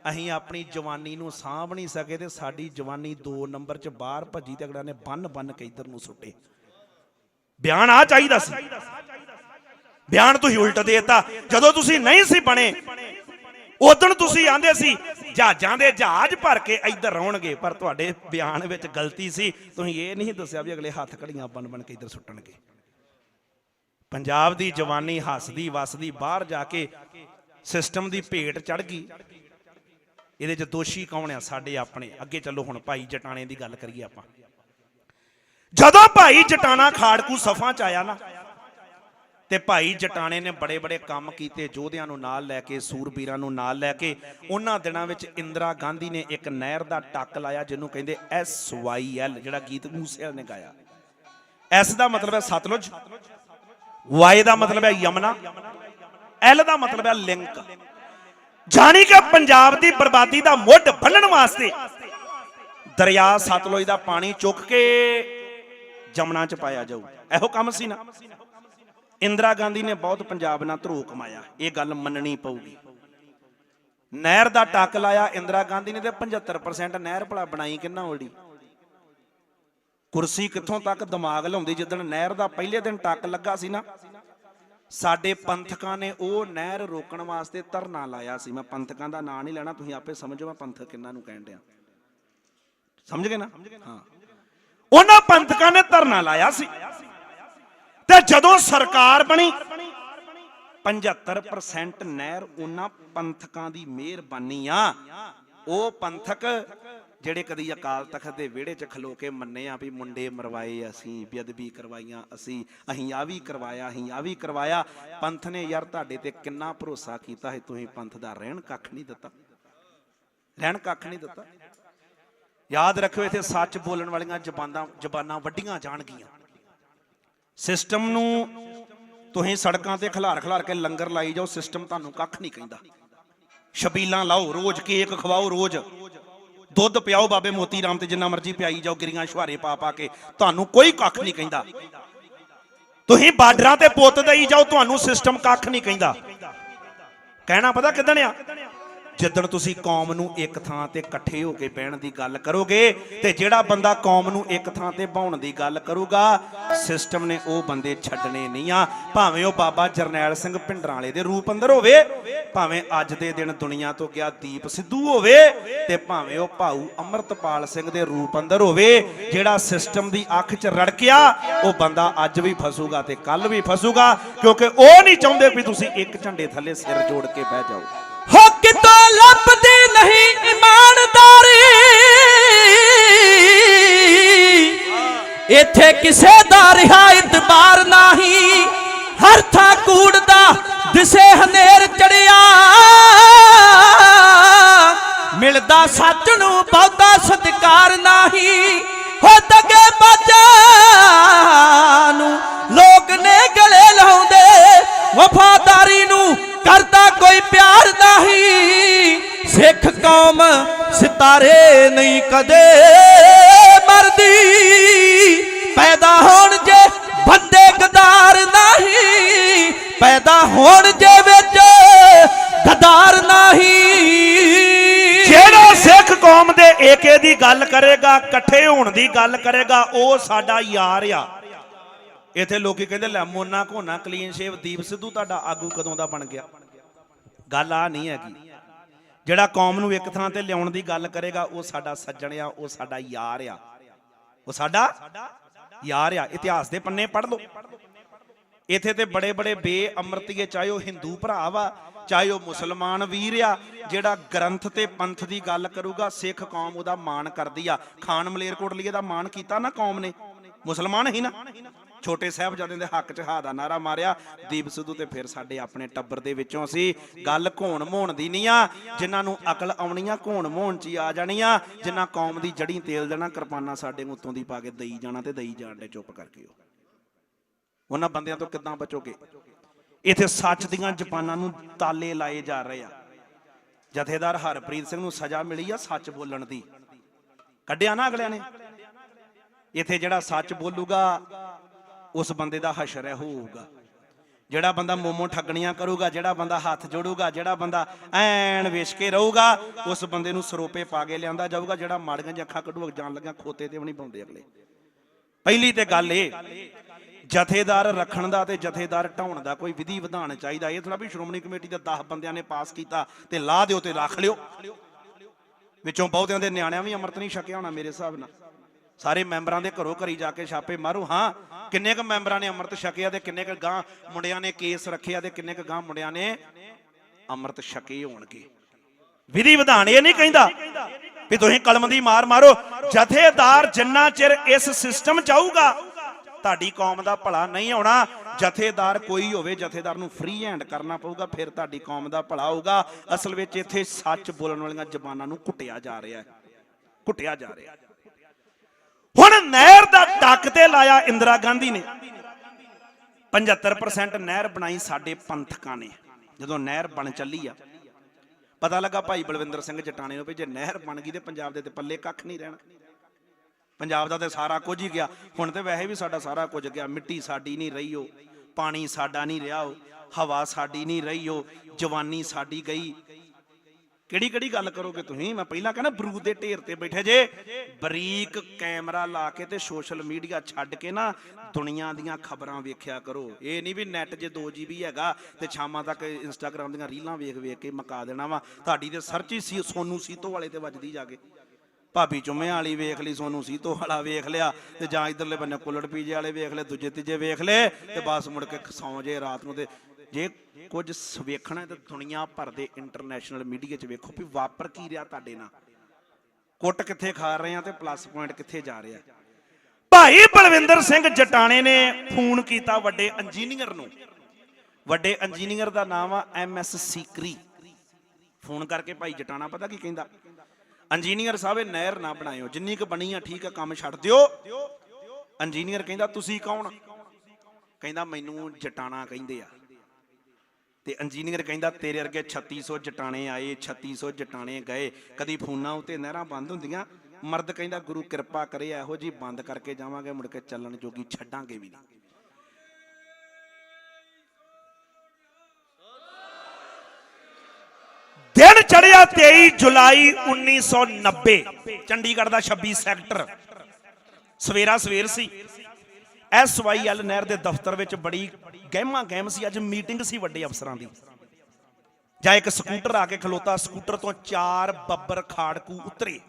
ਅਸੀਂ ਆਪਣੀ ਜਵਾਨੀ ਨੂੰ ਸਾਂਭ ਨਹੀਂ ਸਕੇ ਤੇ ਸਾਡੀ ਜਵਾਨੀ 2 ਨੰਬਰ 'ਚ ਬਾਹਰ ਭੱਜੀ ਤੇ ਅਗਲਾ ਨੇ ਬੰਨ ਬੰਨ ਕੇ ਇਧਰ ਨੂੰ ਸੁੱਟੇ। ਬਿਆਨ ਆ ਚਾਹੀਦਾ ਸੀ। ਬਿਆਨ ਤੁਸੀਂ ਉਲਟ ਦੇਤਾ। ਜਦੋਂ ਤੁਸੀਂ ਨਹੀਂ ਸੀ ਬਣੇ, ਉਦੋਂ ਤੁਸੀਂ ਆਂਦੇ ਸੀ, ਜਹਾਜ਼ਾਂ ਦੇ ਜਹਾਜ਼ ਭਰ ਕੇ ਇੱਧਰ ਆਉਣਗੇ, ਪਰ ਤੁਹਾਡੇ ਬਿਆਨ ਵਿੱਚ ਗਲਤੀ ਸੀ। ਤੁਸੀਂ ਇਹ ਨਹੀਂ ਦੱਸਿਆ ਵੀ ਅਗਲੇ ਹੱਥ ਘੜੀਆਂ ਬਣ ਬਣ ਕੇ ਇੱਧਰ ਸੁੱਟਣਗੇ। ਪੰਜਾਬ ਦੀ ਜਵਾਨੀ ਹੱਸਦੀ, ਵਸਦੀ, ਬਾਹਰ ਜਾ ਕੇ ਸਿਸਟਮ ਦੀ ਭੇਟ ਚੜ ਗਈ। ਇਹਦੇ 'ਚ ਦੋਸ਼ੀ ਕੌਣ ਆ? ਸਾਡੇ ਆਪਣੇ। ਅੱਗੇ ਚੱਲੋ ਹੁਣ, ਭਾਈ ਜਟਾਣੇ ਦੀ ਗੱਲ ਕਰੀਏ ਆਪਾਂ। ਜਦੋਂ ਭਾਈ ਜਟਾਣਾ ਖਾੜਕੂ ਸਫਾਂ ਚ ਆਇਆ ਨਾ, ਤੇ ਭਾਈ ਜਟਾਣੇ ਨੇ ਬੜੇ ਬੜੇ ਕੰਮ ਕੀਤੇ ਯੋਧਿਆਂ ਨੂੰ ਨਾਲ ਲੈ ਕੇ, ਸੂਰਬੀਰਾਂ ਨੂੰ ਨਾਲ ਲੈ ਕੇ, ਉਹਨਾਂ ਦਿਨਾਂ ਵਿੱਚ ਇੰਦਰਾ ਗਾਂਧੀ ਨੇ ਇੱਕ ਨਹਿਰ ਦਾ ਟੱਕ ਲਾਇਆ, ਜਿਹਨੂੰ ਕਹਿੰਦੇ ਐਸ ਵਾਈ ਐਲ, ਜਿਹੜਾ ਗੀਤ ਮੂਸੇਵਾਲ ਨੇ ਗਾਇਆ। ਐਸ ਦਾ ਮਤਲਬ ਹੈ ਸਤਲੁਜ। ਵਾਈ ਦਾ ਮਤਲਬ ਹੈ ਯਮਨਾ ਐਲ ਦਾ ਮਤਲਬ ਹੈ ਲਿੰਕ। ਜਾਣੀ ਕਿ ਪੰਜਾਬ ਦੀ ਬਰਬਾਦੀ ਦਾ ਮੁੱਢ ਬੰਨਣ ਵਾਸਤੇ ਦਰਿਆ ਸਤਲੁਜ ਦਾ ਪਾਣੀ ਚੁੱਕ ਕੇ ਜਮਨਾ ਚ ਪਾਇਆ ਜਾਊ। ਇਹੋ ਕੰਮ ਸੀ ਨਾ। ਇੰਦਰਾ ਗਾਂਧੀ ਨੇ ਬਹੁਤ ਪੰਜਾਬ ਨਾਲ ਧਰੋ ਕਮਾਇਆ। ਇਹ ਗੱਲ ਮੰਨਣੀ ਪਊਗੀ। ਨਹਿਰ ਦਾ ਟੱਕ ਲਾਇਆ ਇੰਦਰਾ ਗਾਂਧੀ ਨੇ ਤੇ 75% ਨਹਿਰ ਭਲਾ ਬਣਾਈ ਕਿੰਨਾ ਓਲਡੀ ਕੁਰਸੀ ਕਿੱਥੋਂ ਤੱਕ ਦਿਮਾਗ ਲਾਉਂਦੀ? ਜਿੱਦਣ ਨਹਿਰ ਦਾ ਪਹਿਲੇ ਦਿਨ ਟੱਕ ਲੱਗਾ ਸੀ ਨਾ, ਸਾਡੇ ਪੰਥਕਾਂ ਨੇ ਉਹ ਨਹਿਰ ਰੋਕਣ ਵਾਸਤੇ ਧਰਨਾ ਲਾਇਆ ਸੀ। ਮੈਂ ਪੰਥਕਾਂ ਦਾ ਨਾਂ ਨਹੀਂ ਲੈਣਾ, ਤੁਸੀਂ ਆਪੇ ਸਮਝੋ ਮੈਂ ਪੰਥਕ ਕਿੰਨਾਂ ਨੂੰ ਕਹਿਣ ਡਿਆ। ਸਮਝ ਗਏ ਨਾ? ਹਾਂ। ਉਹਨਾਂ ਪੰਥਕਾਂ ਨੇ ਧਰਨਾ ਲਾਇਆ ਸੀ। ਤੇ ਜਦੋਂ ਸਰਕਾਰ ਬਣੀ 75% ਨਹਿਰ ਉਹਨਾਂ ਪੰਥਕਾਂ ਦੀ ਮਿਹਰਬਾਨੀ ਆ। ਉਹ ਪੰਥਕ ਜਿਹੜੇ ਕਦੀ ਅਕਾਲ ਤਖਤ ਦੇ ਵਿਹੜੇ 'ਚ ਖਲੋ ਕੇ ਮੰਨੇ ਆ ਵੀ ਮੁੰਡੇ ਮਰਵਾਏ ਅਸੀਂ, ਬੇਅਦਬੀ ਕਰਵਾਈਆਂ ਅਸੀਂ ਅਸੀਂ ਆ ਵੀ ਕਰਵਾਇਆ, ਅਸੀਂ ਆ ਵੀ ਕਰਵਾਇਆ। ਪੰਥ ਨੇ ਯਾਰ ਤੁਹਾਡੇ ਤੇ ਕਿੰਨਾ ਭਰੋਸਾ ਕੀਤਾ ਹੈ ਤੁਸੀਂ ਪੰਥ ਦਾ ਰਹਿਣ ਕੱਖ ਨਹੀਂ ਦਿੱਤਾ। ਰਹਿਣ ਕੱਖ ਨਹੀਂ ਦਿੱਤਾ। ਯਾਦ ਰੱਖਿਓ ਇੱਥੇ ਸੱਚ ਬੋਲਣ ਵਾਲੀਆਂ ਜ਼ਬਾਨਾਂ ਜ਼ਬਾਨਾਂ ਵੱਡੀਆਂ ਜਾਣਗੀਆਂ। ਸਿਸਟਮ ਨੂੰ ਤੁਸੀਂ ਸੜਕਾਂ ਤੇ ਖਿਲਾਰ ਖਿਲਾਰ ਕੇ ਲੰਗਰ ਲਾਈ ਜਾਓ, ਸਿਸਟਮ ਤੁਹਾਨੂੰ ਕੱਖ ਨਹੀਂ ਕਹਿੰਦਾ। ਛਬੀਲਾਂ ਲਾਓ ਰੋਜ਼, ਕੇਕ ਖਵਾਓ ਰੋਜ਼। ਦੁੱਧ ਪਿਆਓ ਬਾਬੇ ਮੋਤੀ ਰਾਮ ਤੇ ਜਿੰਨਾ ਮਰਜ਼ੀ ਪਿਆਈ ਜਾਓ, ਗਿਰੀਆਂ ਸ਼ੁਹਾਰੇ ਪਾ ਪਾ ਕੇ। ਤੁਹਾਨੂੰ ਕੋਈ ਕੱਖ ਨਹੀਂ ਕਹਿੰਦਾ। ਤੁਸੀਂ ਬਾਰਡਰਾਂ ਤੇ ਪੁੱਤ ਦੇਈ ਜਾਓ, ਤੁਹਾਨੂੰ ਸਿਸਟਮ ਕੱਖ ਨਹੀਂ ਕਹਿੰਦਾ। ਕਹਿਣਾ ਪਤਾ ਕਿਦਣ ਆ? ਜਿੱਦਣ ਤੁਸੀਂ ਕੌਮ ਨੂੰ ਇੱਕ ਥਾਂ ਤੇ ਇਕੱਠੇ ਹੋ ਕੇ ਬਹਿਣ ਦੀ ਗੱਲ ਕਰੋਗੇ ਤੇ ਜਿਹੜਾ ਬੰਦਾ ਕੌਮ ਨੂੰ ਇੱਕ ਥਾਂ ਤੇ ਬਾਉਣ ਦੀ ਗੱਲ ਕਰੂਗਾ ਸਿਸਟਮ ਨੇ ਉਹ ਬੰਦੇ ਛੱਡਣੇ ਨਹੀਂ ਆ। ਭਾਵੇਂ ਉਹ ਬਾਬਾ ਜਰਨੈਲ ਸਿੰਘ ਭਿੰਡਰਾਂ ਵਾਲੇ ਦੇ ਰੂਪ ਅੰਦਰ ਹੋਵੇ, ਭਾਵੇਂ ਅੱਜ ਦੇ ਦਿਨ ਦੁਨੀਆ ਤੋਂ ਗਿਆ ਦੀਪ ਸਿੱਧੂ ਹੋਵੇ ਤੇ ਭਾਵੇਂ ਉਹ ਭਾਊ ਅਮਰਤਪਾਲ ਸਿੰਘ ਦੇ ਰੂਪ ਅੰਦਰ ਹੋਵੇ, ਜਿਹੜਾ ਸਿਸਟਮ ਦੀ ਅੱਖ 'ਚ ਰੜਕਿਆ, ਉਹ ਬੰਦਾ ਅੱਜ ਵੀ ਫਸੂਗਾ ਤੇ ਕੱਲ ਵੀ ਫਸੂਗਾ, ਕਿਉਂਕਿ ਉਹ ਨਹੀਂ ਚਾਹੁੰਦੇ ਵੀ ਤੁਸੀਂ ਇੱਕ ਝੰਡੇ ਥੱਲੇ ਸਿਰ ਜੋੜ ਕੇ ਬਹਿ ਜਾਓ। ਕਿਤੋਂ ਲੱਭਦੀ ਨਹੀਂ ਇਮਾਨਦਾਰੀ? ਇੱਥੇ ਕਿਸੇ ਦਾ ਰਿਹਾ ਇਤਬਾਰ ਨਹੀਂ, ਹਰ ਥਾਂ ਕੂੜਦਾ ਦਿਸੇ ਹਨੇਰ ਚੜਿਆ। ਮਿਲਦਾ ਸੱਚ ਨੂੰ ਬਹੁਤਾ ਸਤਿਕਾਰ ਨਹੀਂ, ਹੋ ਦਗੇ ਕੋਈ ਪਿਆਰ ਸਿੱਖ ਕੌਮ ਸਿਤਾਰੇ ਨਹੀਂ ਕਦੇ ਮਰਦੀ। ਪੈਦਾ ਹੋਣ ਜੇ ਬੰਦੇ ਗਦਾਰ ਨਹੀਂ। ਪੈਦਾ ਹੋਣ ਜੇ ਵਿੱਚ ਗਦਾਰ ਨਹੀਂ। ਜਿਹੜਾ ਸਿੱਖ ਕੌਮ ਦੇ ਏਕੇ ਦੀ ਗੱਲ ਕਰੇਗਾ, ਇਕੱਠੇ ਹੋਣ ਦੀ ਗੱਲ ਕਰੇਗਾ, ਉਹ ਸਾਡਾ ਯਾਰ ਆ। ਇੱਥੇ ਲੋਕੀ ਕਹਿੰਦੇ ਲੈ ਮੋਨਾ ਘੋਨਾ, ਕਲੀਨ ਸ਼ੇਵ, ਦੀਪ ਸਿੱਧੂ ਤੁਹਾਡਾ ਆਗੂ ਕਦੋਂ ਦਾ ਬਣ ਗਿਆ? ਗੱਲ ਆ ਨਹੀਂ ਹੈਗੀ। ਜਿਹੜਾ ਕੌਮ ਨੂੰ ਇੱਕ ਥਾਂ ਤੇ ਲਿਆਉਣ ਦੀ ਗੱਲ ਕਰੇਗਾ, ਉਹ ਸਾਡਾ ਸੱਜਣ ਆ, ਉਹ ਸਾਡਾ ਯਾਰ ਆ। ਉਹ ਸਾਡਾ ਯਾਰ ਆ। ਇਤਿਹਾਸ ਦੇ ਪੰਨੇ ਪੜ੍ਹ ਲਓ। ਇੱਥੇ ਤੇ ਬੜੇ ਬੜੇ ਬੇਅਮਰਤੀਏ, ਚਾਹੇ ਉਹ ਹਿੰਦੂ ਭਰਾ ਵਾ, ਚਾਹੇ ਉਹ ਮੁਸਲਮਾਨ ਵੀਰ ਆ, ਜਿਹੜਾ ਗ੍ਰੰਥ ਤੇ ਪੰਥ ਦੀ ਗੱਲ ਕਰੂਗਾ, ਸਿੱਖ ਕੌਮ ਉਹਦਾ ਮਾਣ ਕਰਦੀ ਆ। ਖਾਨ ਮਲੇਰਕੋਟਲੀਏ ਦਾ ਮਾਣ ਕੀਤਾ ਨਾ ਕੌਮ ਨੇ। ਮੁਸਲਮਾਨ ਹੀ ਨਾ। ਛੋਟੇ ਸਾਹਿਬਜ਼ਾਦਿਆਂ ਦੇ ਹੱਕ 'ਚ ਹਾ ਦਾ ਨਾਰਾ ਮਾਰਿਆ। ਦੀਪ ਸਿੱਧੂ ਤੇ ਫਿਰ ਸਾਡੇ ਆਪਣੇ ਟੱਬਰ ਦੇ ਵਿੱਚੋਂ ਸੀ ਗੱਲ ਘੋਣ ਮੋਣ ਦੀ ਨਹੀਂ ਆ। ਜਿਨ੍ਹਾਂ ਨੂੰ ਅਕਲ ਆਉਣੀ ਆ ਘੋਣ ਮੋਣ 'ਚ ਹੀ ਆ ਜਾਣੀਆਂ। ਜਿਨ੍ਹਾਂ ਕੌਮ ਦੀ ਜੜੀ ਤੇਲ ਦੇਣਾ, ਕਿਰਪਾਨਾ ਸਾਡੇ ਉੱਤੋਂ ਦੀ ਪਾ ਕੇ ਦਈ ਜਾਣਾ ਤੇ ਦਈ ਜਾਣ ਦੇ ਚੁੱਪ ਕਰਕੇ ਉਹ। ਉਹਨਾਂ ਬੰਦਿਆਂ ਤੋਂ ਕਿੱਦਾਂ ਬਚੋਗੇ? ਇੱਥੇ ਸੱਚ ਦੀਆਂ ਜਪਾਨਾਂ ਨੂੰ ਤਾਲੇ ਲਾਏ ਜਾ ਰਹੇ ਆ। ਜਥੇਦਾਰ ਹਰਪ੍ਰੀਤ ਸਿੰਘ ਨੂੰ ਸਜ਼ਾ ਮਿਲੀ ਆ ਸੱਚ ਬੋਲਣ ਦੀ। ਕੱਢਿਆ ਨਾ ਅਗਲਿਆਂ ਨੇ। ਇੱਥੇ ਜਿਹੜਾ ਸੱਚ ਬੋਲੂਗਾ ਉਸ ਬੰਦੇ ਦਾ ਹਸ਼ਰ ਹੈ ਹੋਊਗਾ। ਜਿਹੜਾ ਬੰਦਾ ਮੋਮੋ ਠੱਗਣੀਆਂ ਕਰੂਗਾ, ਜਿਹੜਾ ਬੰਦਾ ਹੱਥ ਜੋੜੂਗਾ, ਜਿਹੜਾ ਬੰਦਾ ਐਨ ਵੇਚ ਕੇ ਰਹੂਗਾ, ਉਸ ਬੰਦੇ ਨੂੰ ਸਰੋਪੇ ਪਾ ਕੇ ਲਿਆਂਦਾ ਜਾਊਗਾ, ਜਿਹੜਾ ਮਾੜੀਆਂ ਜਿਹੀਆਂ ਅੱਖਾਂ ਕੱਢੂਗਾ, ਜਾਣ ਲੱਗਿਆ ਖੋਤੇ ਤੇ ਵੀ ਨਹੀਂ ਪਾਉਂਦੇ ਅਗਲੇ। ਪਹਿਲੀ ਤੇ ਗੱਲ ਇਹ, ਜਥੇਦਾਰ ਰੱਖਣ ਦਾ ਤੇ ਜਥੇਦਾਰ ਢਾਉਣ ਦਾ ਕੋਈ ਵਿਧੀ ਵਿਧਾਨ ਚਾਹੀਦਾ। ਇਹ ਥੋੜਾ ਵੀ ਸ਼੍ਰੋਮਣੀ ਕਮੇਟੀ ਦਾ 10 ਬੰਦਿਆਂ ਨੇ ਪਾਸ ਕੀਤਾ ਤੇ ਲਾਹ ਦਿਓ ਤੇ ਰੱਖ ਲਿਓ। ਵਿੱਚੋਂ ਬਹੁਤਿਆਂ ਦੇ ਨਿਆਣਿਆਂ ਵੀ ਅੰਮ੍ਰਿਤ ਨਹੀਂ ਛਕਿਆ ਹੋਣਾ ਮੇਰੇ ਹਿਸਾਬ ਨਾਲ। ਸਾਰੇ ਮੈਂਬਰਾਂ ਦੇ ਘਰੋਂ ਘਰੀ ਜਾ ਕੇ ਛਾਪੇ ਮਾਰੂ। ਹਾਂ, ਕਿੰਨੇ ਕ ਮੈਂਬਰਾਂ ਨੇ ਅੰਮ੍ਰਿਤ ਛਕਿਆ ਤੇ ਕਿੰਨੇ ਕ ਗਾਂ ਮੁੰਡਿਆਂ ਨੇ ਕੇਸ ਰੱਖਿਆ ਤੇ ਕਿੰਨੇ ਕ ਗਾਂ ਮੁੰਡਿਆਂ ਨੇ ਅੰਮ੍ਰਿਤ ਛਕੇ ਹੋਣਗੇ। ਵਿਧੀ ਵਿਧਾਨ ਇਹ ਨਹੀਂ ਕਹਿੰਦਾ ਵੀ ਤੁਸੀਂ ਕਲਮ ਦੀ ਮਾਰ ਮਾਰੋ। ਜਥੇਦਾਰ ਜਿੰਨਾ ਚਿਰ ਇਸ ਸਿਸਟਮ ਚ ਆਊਗਾ, ਤੁਹਾਡੀ ਕੌਮ ਦਾ ਭਲਾ ਨਹੀਂ ਹੋਣਾ ਜਥੇਦਾਰ ਕੋਈ ਹੋਵੇ, ਜਥੇਦਾਰ ਨੂੰ ਫ੍ਰੀ ਹੈਂਡ ਕਰਨਾ ਪਊਗਾ, ਫਿਰ ਤੁਹਾਡੀ ਕੌਮ ਦਾ ਭਲਾ ਹੋਊਗਾ ਅਸਲ ਵਿੱਚ ਇੱਥੇ ਸੱਚ ਬੋਲਣ ਵਾਲੀਆਂ ਜ਼ਬਾਨਾਂ ਨੂੰ ਕੁੱਟਿਆ ਜਾ ਰਿਹਾ ਹੈ। ਕੁੱਟਿਆ ਜਾ ਰਿਹਾ ਹੁਣ ਨਹਿਰ ਦਾ ਟੱਕ ਤੇ ਲਾਇਆ ਇੰਦਰਾ ਗਾਂਧੀ ਨੇ। 75% ਨਹਿਰ ਬਣਾਈ ਸਾਡੇ ਪੰਥਕਾਂ ਨੇ। ਜਦੋਂ ਨਹਿਰ ਬਣ ਚੱਲੀ ਆ, ਪਤਾ ਲੱਗਾ ਭਾਈ ਬਲਵਿੰਦਰ ਸਿੰਘ ਜਟਾਣੇ ਨੂੰ ਵੀ ਜੇ ਨਹਿਰ ਬਣ ਗਈ ਤੇ ਪੰਜਾਬ ਦੇ ਤੇ ਪੱਲੇ ਕੱਖ ਨਹੀਂ ਰਹਿਣਾ। ਪੰਜਾਬ ਦਾ ਤੇ ਸਾਰਾ ਕੁਝ ਹੀ ਗਿਆ। ਹੁਣ ਤੇ ਵੈਸੇ ਵੀ ਸਾਡਾ ਸਾਰਾ ਕੁਝ ਗਿਆ। ਮਿੱਟੀ ਸਾਡੀ ਨਹੀਂ ਰਹੀ ਉਹ, ਪਾਣੀ ਸਾਡਾ ਨਹੀਂ ਰਿਹਾ ਉਹ, ਹਵਾ ਸਾਡੀ ਨਹੀਂ ਰਹੀ ਉਹ, ਜਵਾਨੀ ਸਾਡੀ ਗਈ। ਕਿਹੜੀ ਕਿਹੜੀ ਗੱਲ ਕਰੋਗੇ ਤੁਸੀਂ? ਮੈਂ ਪਹਿਲਾਂ ਕਹਿੰਦਾ ਬਰੂਦ ਦੇ ਢੇਰ ਤੇ ਬੈਠੇ ਜੇ। ਬਰੀਕ ਕੈਮਰਾ ਲਾ ਕੇ ਤੇ ਸੋਸ਼ਲ ਮੀਡੀਆ ਛੱਡ ਕੇ ਨਾ ਦੁਨੀਆ ਦੀਆਂ ਖਬਰਾਂ ਵੇਖਿਆ ਕਰੋ। ਇਹ ਨਹੀਂ ਵੀ ਨੈਟ ਜੇ 2 GB ਹੈਗਾ ਤੇ ਸ਼ਾਮਾਂ ਤੱਕ ਇੰਸਟਾਗ੍ਰam ਦੀਆਂ ਰੀਲਾਂ ਵੇਖ ਵੇਖ ਕੇ ਮਕਾ ਦੇਣਾ ਵਾ। ਤੁਹਾਡੀ ਤੇ ਸਰਚ ਹੀ ਸੀ, ਸੋਨੂ ਸੀਤੋ ਵਾਲੇ ਤੇ ਵੱਜਦੀ ਜਾ ਕੇ। ਭਾਬੀ ਚੁੰਮੇ ਵਾਲੀ ਵੇਖ ਲਈ, ਸੋਨੂ ਸੀਤੋ ਵਾਲਾ ਵੇਖ ਲਿਆ ਤੇ ਜਾਂ ਇਧਰਲੇ ਬੰਨੇ ਕੁੱਲੜ ਪੀਜੇ ਵਾਲੇ ਵੇਖ ਲਏ, ਦੂਜੇ ਤੀਜੇ ਵੇਖ ਲਏ ਤੇ ਬਸ ਮੁੜ ਕੇ ਸੌਂ ਜੇ ਰਾਤ ਨੂੰ ਤੇ ਜੇ ਕੁਝ ਵੇਖਣਾ ਤਾਂ ਦੁਨੀਆ ਭਰ ਦੇ ਇੰਟਰਨੈਸ਼ਨਲ ਮੀਡੀਆ 'ਚ ਵੇਖੋ ਵੀ ਵਾਪਰ ਕੀ ਰਿਹਾ ਤੁਹਾਡੇ ਨਾਲ। ਕੁੱਟ ਕਿੱਥੇ ਖਾ ਰਹੇ ਆ ਤੇ ਪਲੱਸ ਪੁਆਇੰਟ ਕਿੱਥੇ ਜਾ ਰਿਹਾ। ਭਾਈ ਬਲਵਿੰਦਰ ਸਿੰਘ ਜਟਾਣੇ ਨੇ ਫੋਨ ਕੀਤਾ ਵੱਡੇ ਇੰਜੀਨੀਅਰ ਨੂੰ। ਵੱਡੇ ਇੰਜੀਨੀਅਰ ਦਾ ਨਾਮ ਆ ਐਮ ਐਸ ਸੀਕਰੀ। ਫੋਨ ਕਰਕੇ ਭਾਈ ਜਟਾਣਾ ਪਤਾ ਕੀ ਕਹਿੰਦਾ? ਇੰਜੀਨੀਅਰ ਸਾਹਿਬ, ਇਹ ਨਹਿਰ ਨਾ ਬਣਾਇਓ, ਜਿੰਨੀ ਕੁ ਬਣੀ ਆ ਠੀਕ ਆ, ਕੰਮ ਛੱਡ ਦਿਓ। ਇੰਜੀਨੀਅਰ ਕਹਿੰਦਾ, ਤੁਸੀਂ ਕੌਣ? ਕਹਿੰਦਾ, ਮੈਨੂੰ ਜਟਾਣਾ ਕਹਿੰਦੇ ਆ। ਤੇ ਇੰਜੀਨੀਅਰ ਕਹਿੰਦਾ, ਤੇਰੇ ਵਰਗੇ 3600 ਜਟਾਣੇ ਆਏ 3600 ਜਟਾਣੇ ਗਏ। ਕਦੀ ਫੋਨਾਂ ਉਤੇ ਨਹਿਰਾਂ ਬੰਦ ਹੁੰਦੀਆਂ। ਮਰਦ ਕਹਿੰਦਾ, ਗੁਰੂ ਕਿਰਪਾ ਕਰੇ, ਇਹੋ ਜੀ ਬੰਦ ਕਰਕੇ ਜਾਵਾਂਗੇ, ਮੁੜ ਕੇ ਚੱਲਣ ਜੋਗੀ ਛੱਡਾਂਗੇ ਵੀ ਨਹੀਂ। ਦਿਨ ਚੜਿਆ 23 ਜੁਲਾਈ 1990 ਚੰਡੀਗੜ੍ਹ ਦਾ 26 ਸੈਕਟਰ। ਸਵੇਰਾ ਸਵੇਰ ਸੀ। ਐਸਵਾਈਐਲ ਨਹਿਰ ਦੇ ਦਫ਼ਤਰ ਵਿੱਚ ਬੜੀ ਗਹਿਮਾ ਗਹਿਮ ਸੀ। ਅੱਜ ਮੀਟਿੰਗ ਸੀ ਵੱਡੇ ਅਫਸਰਾਂ ਦੀ। ਜਾਂ ਇੱਕ ਸਕੂਟਰ ਆ ਕੇ ਖਲੋਤਾ, ਸਕੂਟਰ ਤੋਂ ਚਾਰ ਬੱਬਰ ਖਾੜਕੂ ਉਤਰੇ।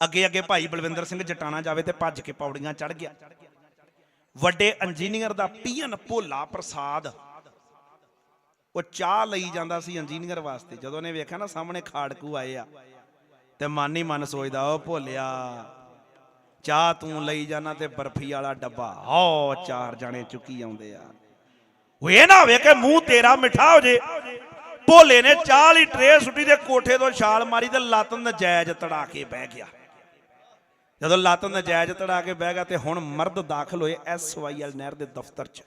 ਅੱਗੇ ਅੱਗੇ ਭਾਈ ਬਲਵਿੰਦਰ ਸਿੰਘ ਜਟਾਣਾ ਜਾਵੇ ਤੇ ਭੱਜ ਕੇ ਪੌੜੀਆਂ ਚੜ ਗਿਆ। ਵੱਡੇ ਇੰਜੀਨੀਅਰ ਦਾ ਪੀਐਨ ਭੋਲਾ ਪ੍ਰਸਾਦ, ਉਹ ਚਾਹ ਲਈ ਜਾਂਦਾ ਸੀ ਇੰਜੀਨੀਅਰ ਵਾਸਤੇ। ਜਦੋਂ ਨੇ ਵੇਖਿਆ ਨਾ ਸਾਹਮਣੇ ਖਾੜਕੂ ਆਏ ਆ, ਤੇ ਮਨ ਹੀ ਮਨ ਸੋਚਦਾ ਉਹ ਭੋਲਿਆ ਚਾਹ ਤੂੰ ਲਈ ਜਾਣਾ ਤੇ ਬਰਫੀ ਵਾਲਾ ਡੱਬਾ। ਹੋ ਚਾਰ ਜਾਣੇ ਚੁੱਕੀ ਆਉਂਦੇ ਆ। ਉਹ ਇਹ ਨਾ ਹੋਵੇ ਕਿ ਮੂੰਹ ਤੇਰਾ ਮਿੱਠਾ ਹੋ ਜੇ। ਭੋਲੇ ਨੇ ਚਾਹ ਵਾਲੀ ਟਰੇ ਸੁੱਟੀ ਦੇ ਕੋਠੇ ਤੋਂ ਛਾਲ ਮਾਰੀ ਤੇ ਲੱਤ ਨਜਾਇਜ਼ ਤੜਾ ਕੇ ਬਹਿ ਗਿਆ। ਜਦੋਂ ਲੱਤ ਨਜਾਇਜ਼ ਤੜਾ ਕੇ ਬਹਿ ਗਿਆ ਤੇ ਹੁਣ ਮਰਦ ਦਾਖਲ ਹੋਏ ਐਸਵਾਈਐਲ ਨਹਿਰ ਦੇ ਦਫ਼ਤਰ 'ਚ।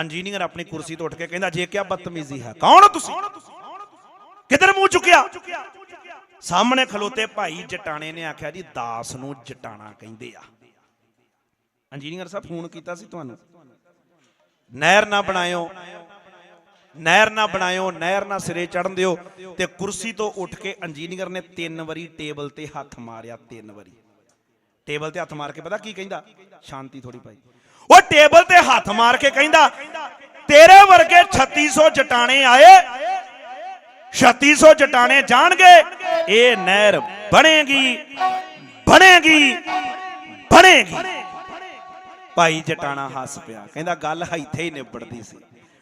ਇੰਜੀਨੀਅਰ ਆਪਣੀ ਕੁਰਸੀ ਤੋਂ ਉੱਠ ਕੇ ਕਹਿੰਦਾ, ਜੇ ਕਿਆ ਬਦਤਮੀਜ਼ੀ ਹੈ, ਕੌਣ ਤੁਸੀਂ? ਕਿੱਧਰ ਮੂੰਹ ਚੁੱਕਿਆ? ਸਾਹਮਣੇ ਖਲੋਤੇ ਭਾਈ ਜਟਾਣੇ ਨੇ ਆਖਿਆ ਜੀ, ਦਾਸ ਨੂੰ ਜਟਾਣਾ ਕਹਿੰਦੇ ਆ। ਇੰਜੀਨੀਅਰ ਸਾਹਿਬ, ਫੋਨ ਕੀਤਾ ਸੀ ਤੁਹਾਨੂੰ? ਨਹਿਰ ਨਾ ਬਣਾਇਓ, ਨਹਿਰ ਨਾ ਬਣਾਇਓ, ਨਹਿਰ ਨਾ ਸਿਰੇ ਚੜਨ ਦਿਓ ਤੇ ਕੁਰਸੀ ਤੋਂ ਉੱਠ ਕੇ ਇੰਜੀਨੀਅਰ ਨੇ ਤਿੰਨ ਵਾਰੀ ਟੇਬਲ ਤੇ ਹੱਥ ਮਾਰਿਆ, ਤਿੰਨ ਵਾਰੀ। ਟੇਬਲ ਤੇ ਹੱਥ ਮਾਰ ਕੇ ਪਤਾ ਕੀ ਕਹਿੰਦਾ? ਸ਼ਾਂਤੀ ਥੋੜੀ ਪਾਈ। ਉਹ ਟੇਬਲ ਤੇ ਹੱਥ ਮਾਰ ਕੇ ਕਹਿੰਦਾ, ਤੇਰੇ ਵਰਗੇ 3600 ਜਟਾਣੇ ਆਏ 3600 ਜਟਾਣੇ ਜਾਣਗੇ ਇਹ ਨਹਿਰ ਬਣੇਗੀ ਬਣੇਗੀ ਬਣੇਗੀ। ਭਾਈ ਜਟਾਣਾ ਹੱਸ ਪਿਆ, ਕਹਿੰਦਾ ਗੱਲ ਇੱਥੇ ਹੀ ਨਿਬੜਦੀ ਸੀ।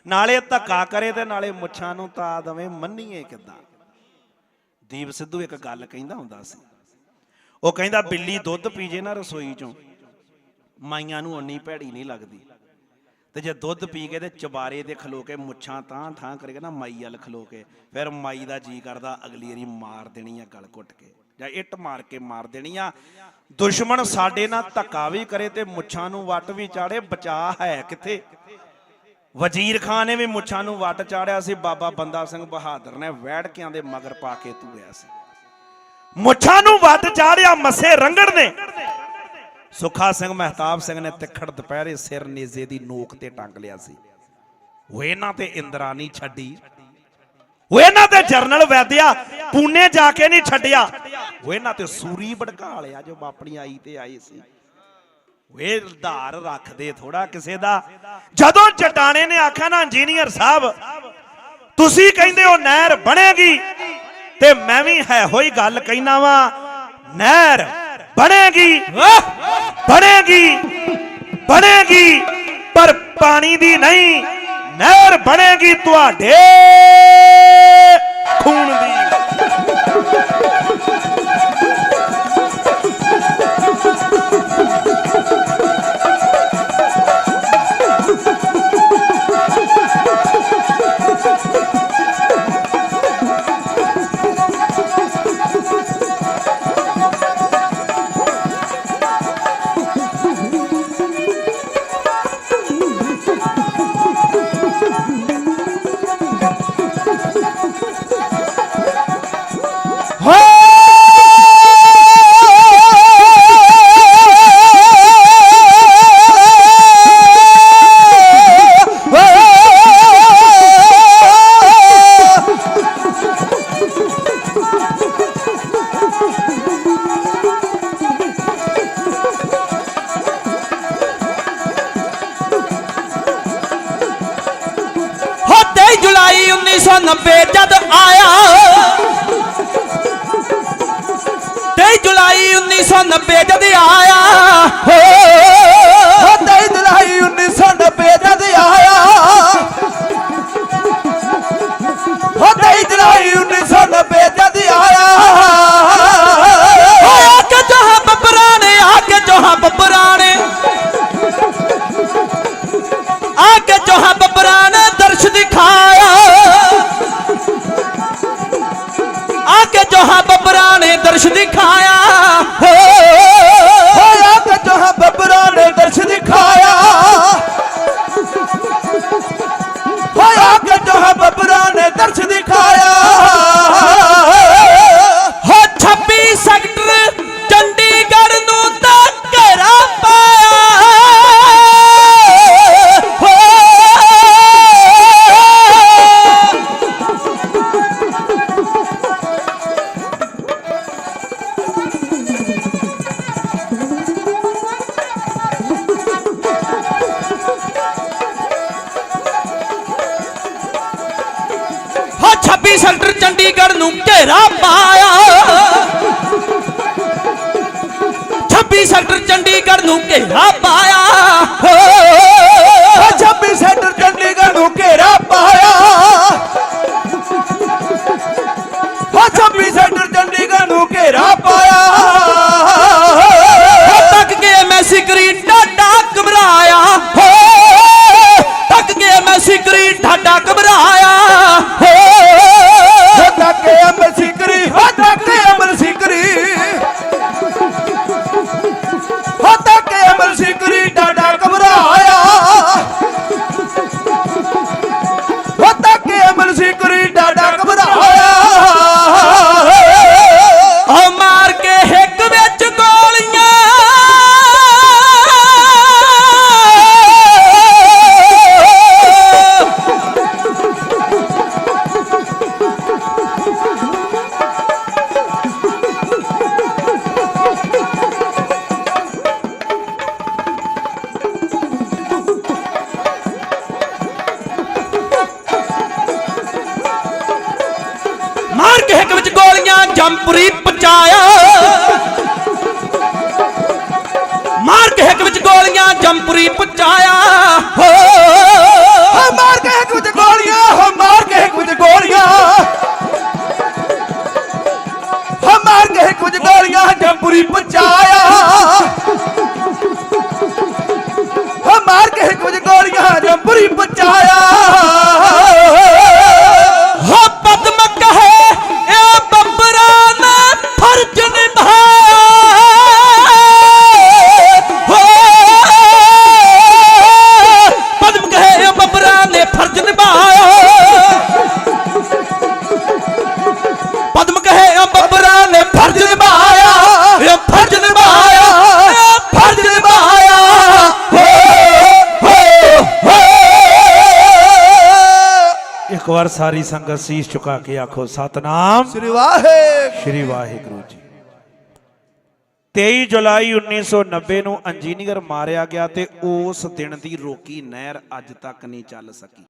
ਨਾਲੇ ਧੱਕਾ ਕਰੇ ਤੇ ਨਾਲੇ ਮੁੱਛਾਂ ਨੂੰ ਤਾ ਦਵੇਂ ਮੰਨੀਏ ਕਿੱਦਾਂ। ਦੀਪ ਸਿੱਧੂ ਇੱਕ ਗੱਲ ਕਹਿੰਦਾ ਹੁੰਦਾ ਸੀ। ਉਹ ਕਹਿੰਦਾ ਬਿੱਲੀ ਦੁੱਧ ਪੀ ਜੇ ਨਾ ਰਸੋਈ ਚੋਂ। ਮਾਈਆਂ ਨੂੰ ਓਨੀ ਭੈੜੀ ਨਹੀਂ ਲੱਗਦੀ। ਤੇ ਜੇ ਦੁੱਧ ਪੀ ਕੇ ਤੇ ਚਬਾਰੇ ਤੇ ਖਲੋ ਕੇ ਮੁੱਛਾਂ ਤਾਂ ਠਾਂ ਕਰਕੇ ਨਾ ਮਾਈ ਵੱਲ ਖਲੋ ਕੇ, ਫਿਰ ਮਾਈ ਦਾ ਜੀ ਕਰਦਾ ਅਗਲੀ ਵਾਰੀ ਮਾਰ ਦੇਣੀ ਆ ਗਲ ਘੁੱਟ ਕੇ, ਜਾਂ ਇੱਟ ਮਾਰ ਕੇ ਮਾਰ ਦੇਣੀ ਆ। ਦੁਸ਼ਮਣ ਸਾਡੇ ਨਾਲ ਧੱਕਾ ਵੀ ਕਰੇ ਤੇ ਮੁੱਛਾਂ ਨੂੰ ਵੱਟ ਵੀ ਚਾੜੇ ਬਚਾ ਹੈ ਕਿੱਥੇ? ਵਜ਼ੀਰ ਖਾਨ ਨੇ ਵੀ ਮੁੱਛਾਂ ਨੂੰ ਵੱਟ ਚਾੜਿਆ ਸੀ, ਬਾਬਾ ਬੰਦਾ ਸਿੰਘ ਬਹਾਦਰ ਨੇ ਵੈੜਕਿਆਂ ਦੇ ਮਗਰ ਪਾ ਕੇ ਤੂਰਿਆ ਸੀ। ਮੁੱਛਾਂ ਨੂੰ ਵੱਟ ਚਾੜਿਆ ਮੱਸੇ ਰੰਗੜ ਨੇ। ਸੁਖਾ ਸਿੰਘ ਮਹਿਤਾਬ ਸਿੰਘ ਨੇ ਤਿੱਖੜ ਦੁਪਹਿਰੇ ਸਿਰ ਨੇਜ਼ੇ ਦੀ ਨੋਕ ਤੇ ਟੰਗ ਲਿਆ ਸੀ। ਉਹ ਇਹਨਾਂ ਤੇ ਇੰਦਰਾਨੀ ਛੱਡੀ। ਉਹ ਇਹਨਾਂ ਤੇ ਜਰਨਲ ਵੈਦਿਆ, ਪੂਨੇ ਜਾ ਕੇ ਨਹੀਂ ਛੱਡਿਆ। ਉਹ ਇਹਨਾਂ ਤੇ ਸੂਰੀ ਭੜਕਾ ਲਿਆ ਜੋ ਆਪਣੀ ਆਈ ਤੇ ਆਈ ਸੀ। ਵੇ ਧਾਰ ਰੱਖਦੇ ਥੋੜਾ ਕਿਸੇ ਦਾ। ਜਦੋਂ ਜਟਾਣੇ ਨੇ ਆਖਿਆ ਨਾ, ਇੰਜੀਨੀਅਰ ਸਾਹਿਬ, ਤੁਸੀਂ ਕਹਿੰਦੇ ਹੋ ਨਹਿਰ ਬਣੇਗੀ ਤੇ ਮੈਂ ਵੀ ਹੈ ਹੋਈ ਗੱਲ ਕਹਿਣਾ ਵਾਂ। ਨਹਿਰ ਬਣੇਗੀ। ਬਣੇਗੀ। ਬਣੇਗੀ। ਪਰ ਪਾਣੀ ਦੀ ਨਹੀਂ ਨਹਿਰ ਬਣੇਗੀ ਤੁਹਾਡੇ ਖੂਨ ਦੀ। 1990 ਜਦ ਆਇਆ। 23 ਜੁਲਾਈ 1990 ਜਦ ਆਇਆ। ਹੋ 23 ਜੁਲਾਈ 1990 ਜਦ ਆਇਆ। ਹੋ 23 ਜੁਲਾਈ 1990 hey. ਸਾਰੀ ਸੰਗਤ ਸੀਸ ਝੁਕਾ ਕੇ ਆਖੋ ਸਤਨਾਮ। ਸ੍ਰੀ ਵਾਹਿਗੁਰੂ। ਸ਼੍ਰੀ ਵਾਹਿਗੁਰੂ ਜੀ। 23 ਜੁਲਾਈ 1990 ਨੂੰ ਇੰਜੀਨੀਅਰ ਮਾਰਿਆ ਗਿਆ ਤੇ ਉਸ ਦਿਨ ਦੀ ਰੋਕੀ ਨਹਿਰ ਅੱਜ ਤੱਕ ਨਹੀਂ ਚੱਲ ਸਕੀ।